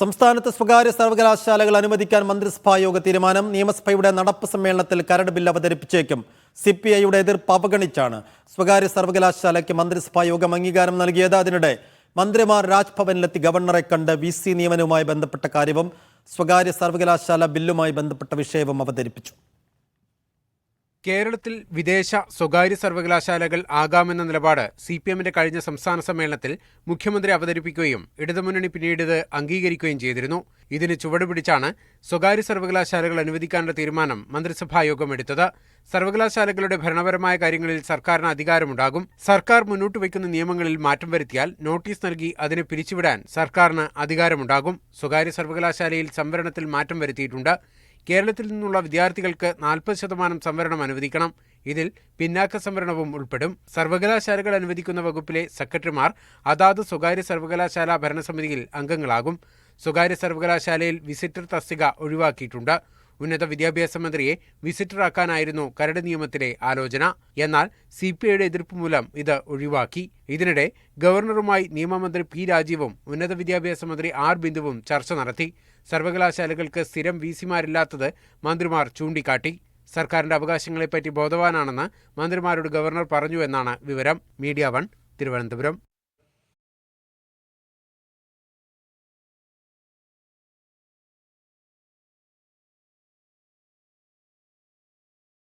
സംസ്ഥാനത്ത് സ്വകാര്യ സർവകലാശാലകൾ അനുവദിക്കാൻ മന്ത്രിസഭാ യോഗ തീരുമാനം നിയമസഭയുടെ നടപ്പ് സമ്മേളനത്തിൽ കരട് ബിൽ അവതരിപ്പിച്ചേക്കും. സി പി ഐയുടെ എതിർപ്പ് അവഗണിച്ചാണ് സ്വകാര്യ സർവകലാശാലയ്ക്ക് മന്ത്രിസഭാ യോഗം അംഗീകാരം നൽകിയത്. അതിനിടെ മന്ത്രിമാർ രാജ്ഭവനിലെത്തി ഗവർണറെ കണ്ട് വി സി നിയമനവുമായി ബന്ധപ്പെട്ട കാര്യവും സ്വകാര്യ സർവകലാശാല ബില്ലുമായി ബന്ധപ്പെട്ട വിഷയവും അവതരിപ്പിച്ചു. കേരളത്തിൽ വിദേശ സ്വകാര്യ സർവകലാശാലകൾ ആകാമെന്ന നിലപാട് സി പി എമ്മിന്റെ കഴിഞ്ഞ സംസ്ഥാന സമ്മേളനത്തിൽ മുഖ്യമന്ത്രി അവതരിപ്പിക്കുകയും ഇടതുമുന്നണി പിന്നീട് ഇത് അംഗീകരിക്കുകയും ചെയ്തിരുന്നു. ഇതിന് ചുവടുപിടിച്ചാണ് സ്വകാര്യ സർവകലാശാലകൾ അനുവദിക്കാനുള്ള തീരുമാനം മന്ത്രിസഭായോഗം എടുത്തത്. സർവകലാശാലകളുടെ ഭരണപരമായ കാര്യങ്ങളിൽ സർക്കാരിന് അധികാരമുണ്ടാകും. സർക്കാർ മുന്നോട്ട് വയ്ക്കുന്ന നിയമങ്ങളിൽ മാറ്റം വരുത്തിയാൽ നോട്ടീസ് നൽകി അതിനെ പിരിച്ചുവിടാൻ സർക്കാരിന് അധികാരമുണ്ടാകും. സ്വകാര്യ സർവകലാശാലയിൽ സംവരണത്തിൽ മാറ്റം വരുത്തിയിട്ടുണ്ട്. കേരളത്തിൽ നിന്നുള്ള വിദ്യാർത്ഥികൾക്ക് നാൽപ്പത് ശതമാനം സംവരണം അനുവദിക്കണം. ഇതിൽ പിന്നാക്ക സംവരണവും ഉൾപ്പെടും. സർവകലാശാലകൾ അനുവദിക്കുന്ന വകുപ്പിലെ സെക്രട്ടറിമാർ അതാത് സ്വകാര്യ സർവകലാശാല ഭരണസമിതിയിൽ അംഗങ്ങളാകും. സ്വകാര്യ സർവകലാശാലയിൽ വിസിറ്റർ തസ്തിക ഒഴിവാക്കിയിട്ടുണ്ട്. ഉന്നത വിദ്യാഭ്യാസ മന്ത്രിയെ വിസിറ്ററാക്കാനായിരുന്നു കരട് നിയമത്തിലെ ആലോചന. എന്നാൽ സി പി ഐയുടെ എതിർപ്പ് മൂലം ഇത് ഒഴിവാക്കി. ഇതിനിടെ ഗവർണറുമായി നിയമമന്ത്രി പി രാജീവും ഉന്നത വിദ്യാഭ്യാസ മന്ത്രി ആർ ബിന്ദുവും ചർച്ച നടത്തി. സർവകലാശാലകൾക്ക് സ്ഥിരം വി സിമാരില്ലാത്തത് മന്ത്രിമാർ ചൂണ്ടിക്കാട്ടി. സർക്കാരിന്റെ അവകാശങ്ങളെപ്പറ്റി ബോധവാനാണെന്ന് മന്ത്രിമാരോട് ഗവർണർ പറഞ്ഞു എന്നാണ് വിവരം. Media one Thiruvananthapuram.